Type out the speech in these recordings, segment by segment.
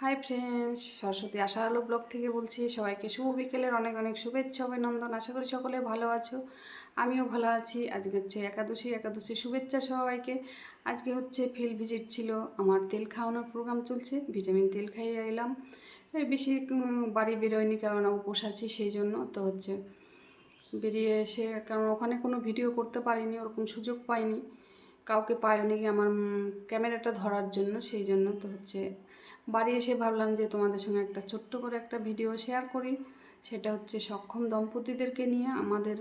Hi friends Saraswati আশার আলো blog থেকে বলছি, সবাইকে শুভ বিকেলের অনেক অনেক শুভেচ্ছা, অভিনন্দন। আশা করি সকলে ভালো আছো, আমিও ভালো আছি। আজকে হচ্ছে একাদশী একাদশী শুভেচ্ছা সবাইকে। আজকে হচ্ছে ফিল্ড ভিজিট ছিল, আমার তেল খাওয়ানোর প্রোগ্রাম চলছে ভিটামিন তেল খাইয়ে এলাম। বেশি বাড়ি বেরোয়নি কারণ উপোস আছি সেই জন্য তো হচ্ছে বেরিয়ে এসে, কারণ ওখানে কোনো ভিডিও করতে পারিনি, ওরকম সুযোগ পাইনি। কাউকে পাইনি আমার ক্যামেরাটা ধরার জন্য সেই জন্য তো হচ্ছে বাড়ি এসে ভাবলাম যে তোমাদের সঙ্গে একটা ছোট্ট করে একটা ভিডিও শেয়ার করি। সেটা হচ্ছে সক্ষম দম্পতিদেরকে নিয়ে। আমাদের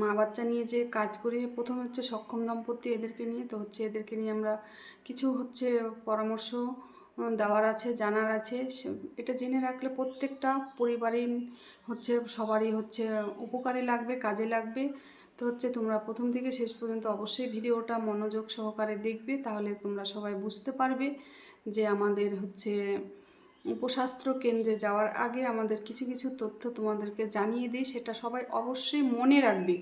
মা বাচ্চা নিয়ে যে কাজ করি, প্রথম হচ্ছে সক্ষম দম্পতি এদেরকে নিয়ে। তো হচ্ছে এদেরকে নিয়ে আমরা কিছু হচ্ছে পরামর্শ দেওয়ার আছে, জানার আছে। এটা জেনে রাখলে প্রত্যেকটা পরিবারই হচ্ছে সবারই হচ্ছে উপকারে লাগবে, কাজে লাগবে। তো হচ্ছে তোমরা প্রথম থেকে শেষ পর্যন্ত অবশ্যই ভিডিওটা মনোযোগ সহকারে দেখবে, তাহলে তোমরা সবাই বুঝতে পারবে। যে আমাদের হচ্ছে উপস্বাস্থ্য কেন্দ্রে যাওয়ার আগে আমাদের কিছু কিছু তথ্য তোমাদেরকে জানিয়ে দিই, সেটা সবাই অবশ্যই মনে রাখবে।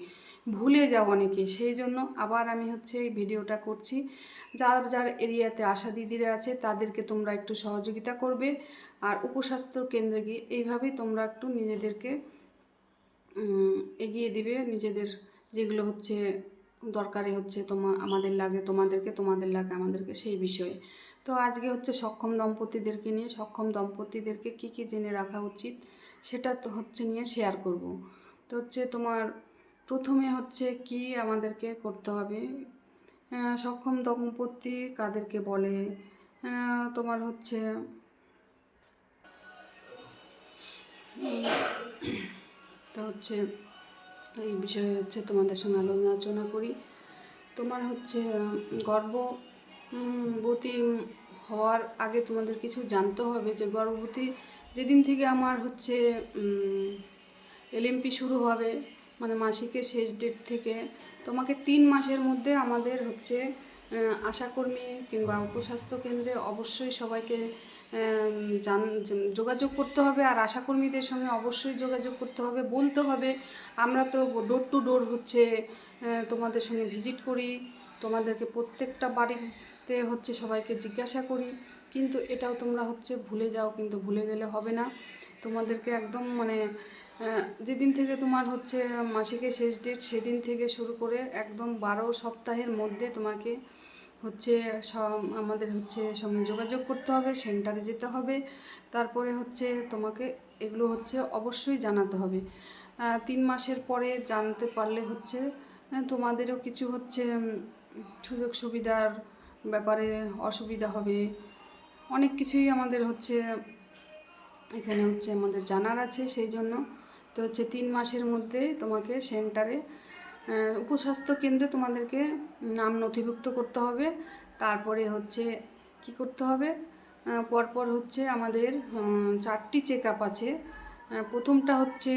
ভুলে যাও অনেকে। সেই জন্য আবার আমি হচ্ছে এই ভিডিওটা করছি। যার যার এরিয়াতে আশা দিদিরা আছে, তাদেরকে তোমরা একটু সহযোগিতা করবে। আর উপস্বাস্থ্য কেন্দ্রে গিয়ে এইভাবেই তোমরা একটু নিজেদেরকে এগিয়ে দিবে। নিজেদের যেগুলো হচ্ছে দরকারি হচ্ছে তোমা, আমাদের লাগে, তোমাদেরকে, তোমাদের লাগে, আমাদেরকে সেই বিষয়ে। তো আজকে হচ্ছে সক্ষম দম্পতিদেরকে নিয়ে সক্ষম দম্পতিদেরকে কি কি জেনে রাখা উচিত সেটা তো হচ্ছে নিয়ে শেয়ার করব। তো হচ্ছে তোমার প্রথমে হচ্ছে কি আমাদেরকে করতে হবে? সক্ষম দম্পতি কাদেরকে বলে? তোমার হচ্ছে তো হচ্ছে এই বিষয়ে হচ্ছে তোমাদের সঙ্গে আলোচনা করি। তোমার হচ্ছে উম, গর্ভবতী হওয়ার আগে তোমাদের কিছু জানতে হবে যে গর্ভবতী যেদিন থেকে আমার হচ্ছে এলএমপি শুরু হবে মানে মাসিকের শেষ ডেট থেকে, তোমাকে তিন মাসের মধ্যে আমাদের হচ্ছে আশাকর্মী কিংবা উপস্বাস্থ্য কেন্দ্রে অবশ্যই সবাইকে জান যোগাযোগ করতে হবে আর আশাকর্মীদের সঙ্গে অবশ্যই যোগাযোগ করতে হবে, বলতে হবে। আমরা তো ডোর টু ডোর হচ্ছে তোমাদের সঙ্গে ভিজিট করি, তোমাদেরকে প্রত্যেকটা বাড়িতে হচ্ছে সবাইকে জিজ্ঞাসা করি, কিন্তু এটাও তোমরা হচ্ছে ভুলে যাও, কিন্তু ভুলে গেলে হবে না। তোমাদেরকে একদম মানে যেদিন থেকে তোমার হচ্ছে মাসিকের শেষ ডেট সেদিন থেকে শুরু করে একদম বারো সপ্তাহের মধ্যে তোমাকে হচ্ছে আমাদের হচ্ছে সঙ্গে যোগাযোগ করতে হবে, সেন্টারে যেতে হবে। তারপরে হচ্ছে তোমাকে এগুলো হচ্ছে অবশ্যই জানাতে হবে। তিন মাসের পরে জানতে পারলে হচ্ছে তোমাদেরও কিছু হচ্ছে সুযোগ সুবিধার ব্যাপারে অসুবিধা হবে। অনেক কিছুই আমাদের হচ্ছে, এখানে হচ্ছে আমাদের জানার আছে সেই জন্য। তো হচ্ছে তিন মাসের মধ্যে তোমাকে সেন্টারে উপস্বাস্থ্য কেন্দ্রে তোমাদেরকে নাম নথিভুক্ত করতে হবে। তারপরে হচ্ছে কি করতে হবে? পরপর হচ্ছে আমাদের চারটি চেক আপ আছে প্রথমটা হচ্ছে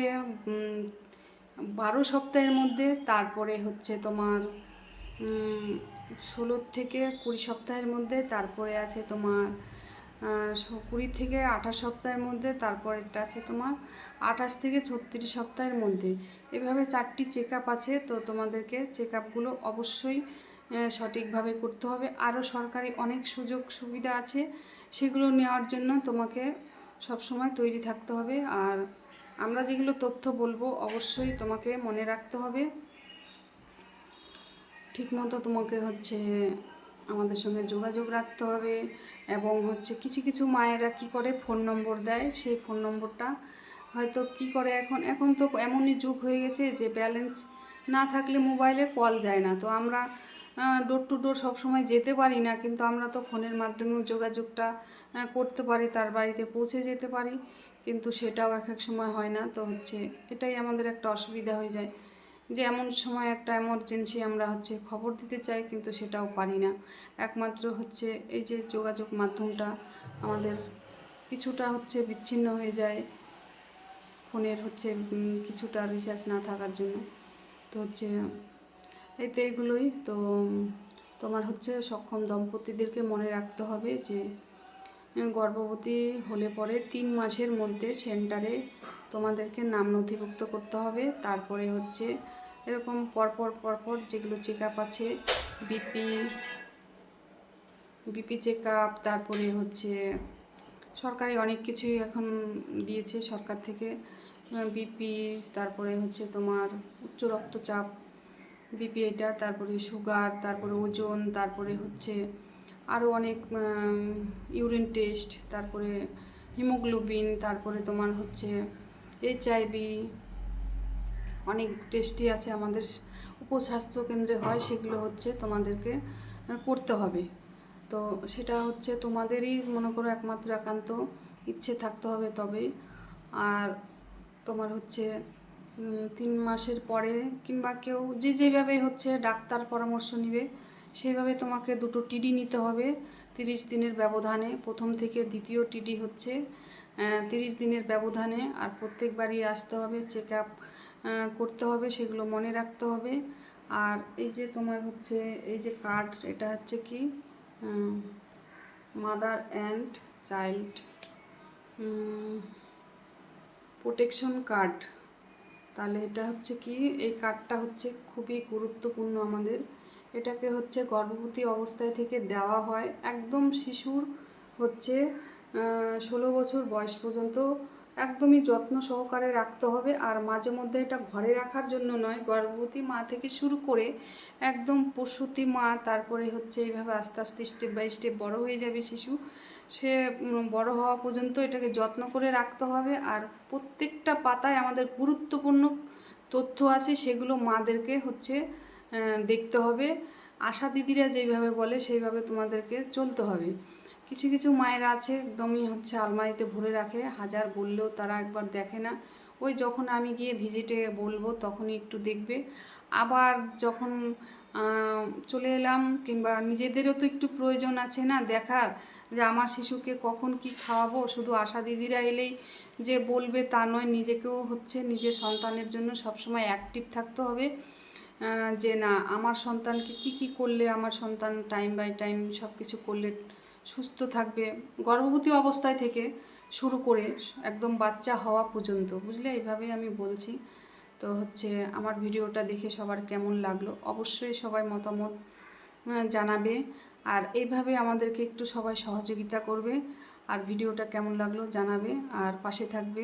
বারো সপ্তাহের মধ্যে, তারপরে হচ্ছে তোমার ষোলো থেকে কুড়ি সপ্তাহের মধ্যে, তারপরে আছে তোমার কুড়ি থেকে আঠাশ সপ্তাহের মধ্যে, তারপরেরটা আছে তোমার আঠাশ থেকে ছত্রিশ সপ্তাহের মধ্যে। এভাবে চারটি চেক আছে, তো তোমাদেরকে চেক আপগুলো অবশ্যই সঠিকভাবে করতে হবে। আরও সরকারি অনেক সুযোগ সুবিধা আছে, সেগুলো নেওয়ার জন্য তোমাকে সবসময় তৈরি থাকতে হবে। আর আমরা যেগুলো তথ্য বলব, অবশ্যই তোমাকে মনে রাখতে হবে। ঠিকমতো তোমাকে হচ্ছে আমাদের সঙ্গে যোগাযোগ রাখতে হবে এবং হচ্ছে কিছু কিছু মায়েরা কি করে ফোন নম্বর দেয়, সেই ফোন নম্বরটা হয়তো কি করে এখন এখন তো এমনই যুগ হয়ে গেছে যে ব্যালেন্স না থাকলে মোবাইলে কল যায় না। তো আমরা ডোর টু ডোর সবসময় যেতে পারি না, কিন্তু আমরা তো ফোনের মাধ্যমেও যোগাযোগটা করতে পারি, তার বাড়িতে পৌঁছে যেতে পারি। কিন্তু সেটাও এক এক সময় হয় না। তো হচ্ছে এটাই আমাদের একটা অসুবিধা হয়ে যায়। যে এমন সময় একটা এমার্জেন্সি আমরা হচ্ছে খবর দিতে চাই, কিন্তু সেটাও পারি না। একমাত্র হচ্ছে এই যে যোগাযোগ মাধ্যমটা আমাদের কিছুটা হচ্ছে বিচ্ছিন্ন হয়ে যায় ফোনের হচ্ছে কিছুটা রিচার্জ না থাকার জন্য। তো হচ্ছে এই তো এগুলোই, তো তোমার হচ্ছে সক্ষম দম্পতিদেরকে মনে রাখতে হবে যে গর্ভবতী হলে পরে তিন মাসের মধ্যে সেন্টারে তোমাদেরকে নাম নথিভুক্ত করতে হবে। তারপরে হচ্ছে এরকম পরপর পরপর যেগুলো চেক আপ আছে বিপি বিপি চেক আপ তারপরে হচ্ছে সরকারি অনেক কিছুই এখন দিয়েছে সরকার থেকে। বিপি তারপরে হচ্ছে তোমার উচ্চ রক্তচাপ বিপি এটা, তারপরে সুগার তারপরে ওজন, তারপরে হচ্ছে আরও অনেক ইউরিন টেস্ট তারপরে হিমোগ্লোবিন তারপরে তোমার হচ্ছে এইচআইভি অনেক টেস্টি আছে আমাদের উপস্বাস্থ্য কেন্দ্রে হয়, সেগুলো হচ্ছে তোমাদেরকে করতে হবে। তো সেটা হচ্ছে তোমাদেরই মনে করো একমাত্র একান্ত ইচ্ছে থাকতে হবে তবেই। আর তোমার হচ্ছে তিন মাসের পরে কিংবা কেউ যে যেভাবে হচ্ছে ডাক্তার পরামর্শ নিবে সেইভাবে তোমাকে দুটো টিডি নিতে হবে তিরিশ দিনের ব্যবধানে। প্রথম থেকে দ্বিতীয় টিডি হচ্ছে তিরিশ দিনের ব্যবধানে। আর প্রত্যেকবারই আসতে হবে, চেক আপ করতে হবে, সেগুলো মনে রাখতে হবে। আর এই যে তোমার হচ্ছে, এই যে কার্ড এটা হচ্ছে কি? Mother and child protection card তাহলে এটা হচ্ছে কি? এই কার্ডটা হচ্ছে খুবই গুরুত্বপূর্ণ আমাদের। এটাকে হচ্ছে গর্ভবতী অবস্থায় থেকে দেওয়া হয়। একদম শিশুর হচ্ছে ষোলো বছর বয়স পর্যন্ত একদমই যত্ন সহকারে রাখতে হবে। আর মাঝে মধ্যে এটা ঘরে রাখার জন্য নয়, গর্ভবতী মা থেকে শুরু করে একদম প্রসূতি মা, তারপরে হচ্ছে এইভাবে আস্তে আস্তে স্টেপ বাই স্টেপ বড় হয়ে যাবে শিশু। সে বড় হওয়া পর্যন্ত এটাকে যত্ন করে রাখতে হবে। আর প্রত্যেকটা পাতায় আমাদের গুরুত্বপূর্ণ তথ্য আছে, সেগুলো মাদেরকে হচ্ছে দেখতে হবে। আশা দিদিরা যেইভাবে বলে, সেইভাবে তোমাদেরকে চলতে হবে। কিছু কিছু মায়েরা আছে, একদমই হচ্ছে আলমারিতে ভরে রাখে। হাজার বললেও তারা একবার দেখে না। ওই যখন আমি গিয়ে ভিজিটে বলব, তখনই একটু দেখবে। আবার যখন চলে এলাম, কিংবা নিজেদেরও তো একটু প্রয়োজন আছে না দেখার, যে আমার শিশুকে কখন কি খাওয়াবো? শুধু আশা দিদিরা এলেই যে বলবে তা নয়, নিজেকেও হচ্ছে নিজের সন্তানের জন্য সবসময় অ্যাক্টিভ থাকতে হবে। যে না, আমার সন্তানকে কি কি করলে, আমার সন্তান টাইম বাই টাইম সব কিছু করলে সুস্থ থাকবে, গর্ভবতী অবস্থায় থেকে শুরু করে একদম বাচ্চা হওয়া পর্যন্ত, বুঝলে? এইভাবেই আমি বলছি। তো হচ্ছে আমার ভিডিওটা দেখে সবার কেমন লাগল? অবশ্যই সবাই মতামত জানাবে। আর এইভাবে আমাদেরকে একটু সবাই সহযোগিতা করবে। আর ভিডিওটা কেমন লাগল জানাবে। আর পাশে থাকবে।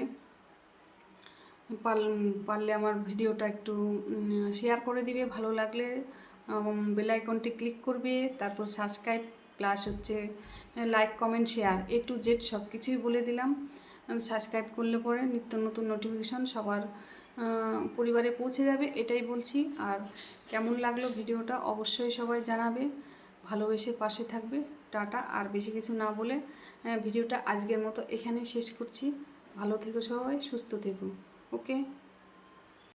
পারলে আমার ভিডিওটা একটু শেয়ার করে দিবে। ভালো লাগলে বেলাইকনটি ক্লিক করবে। তারপর সাবস্ক্রাইব প্লাস হচ্ছে like comment share A to Z সব কিছুই বলে দিলাম। সাবস্ক্রাইব করলে পরে নিত্য নতুন নোটিফিকেশন সবার পরিবারে পৌঁছে যাবে, এটাই বলছি। আর কেমন লাগল ভিডিওটা অবশ্যই সবাই জানাবে। ভালোবেসে পাশে থাকবে। টাটা, আর বেশি কিছু না বলে ভিডিওটা আজকের মতো এখানেই শেষ করছি। ভালো থেকো সবাই, সুস্থ থেকো। ওকে